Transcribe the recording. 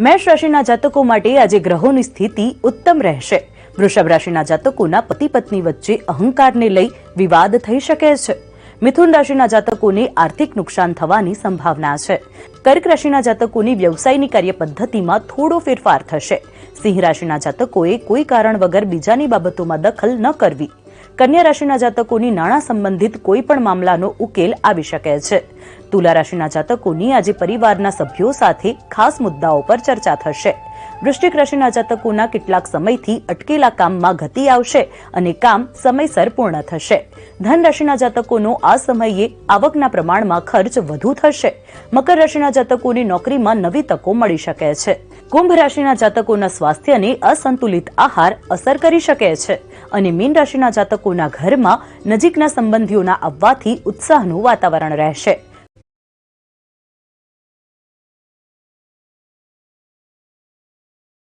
મેષ રાશિના જાતકો માટે આજે ગ્રહોની સ્થિતિ ઉત્તમ રહેશે. વૃષભ રાશિના જાતકોના પતિ પત્ની વચ્ચે અહંકારને લઈ વિવાદ થઈ શકે છે. મિથુન રાશિના જાતકોને આર્થિક નુકસાન થવાની સંભાવના છે. કર્ક રાશિના જાતકોની વ્યવસાયની કાર્યપદ્ધતિમાં થોડો ફેરફાર થશે. સિંહ રાશિના જાતકોએ કોઈ કારણ વગર બીજાની બાબતોમાં દખલ ન કરવી. કન્યા રાશિના જાતકોની નાણાં સંબંધિત કોઈ પણ મામલાનો ઉકેલ આવી શકે છે. તુલા રાશિના જાતકોની આજે પરિવારના સભ્યો સાથે ખાસ મુદ્દાઓ પર ચર્ચા થશે. વૃશ્ચિક રાશિના જાતકોના કેટલાક સમયથી અટકેલા કામમાં ગતિ આવશે અને કામ સમયસર પૂર્ણ થશે. ધન રાશિના જાતકોનો આ સમયે આવકના પ્રમાણમાં ખર્ચ વધુ થશે. મકર રાશિના જાતકોની નોકરીમાં નવી તકો મળી શકે છે. કુંભ રાશિના જાતકોના સ્વાસ્થ્યને અસંતુલિત આહાર અસર કરી શકે છે અને મીન રાશિના જાતકોના ઘરમાં નજીકના સંબંધીઓના આવવાથી ઉત્સાહનું વાતાવરણ રહેશે.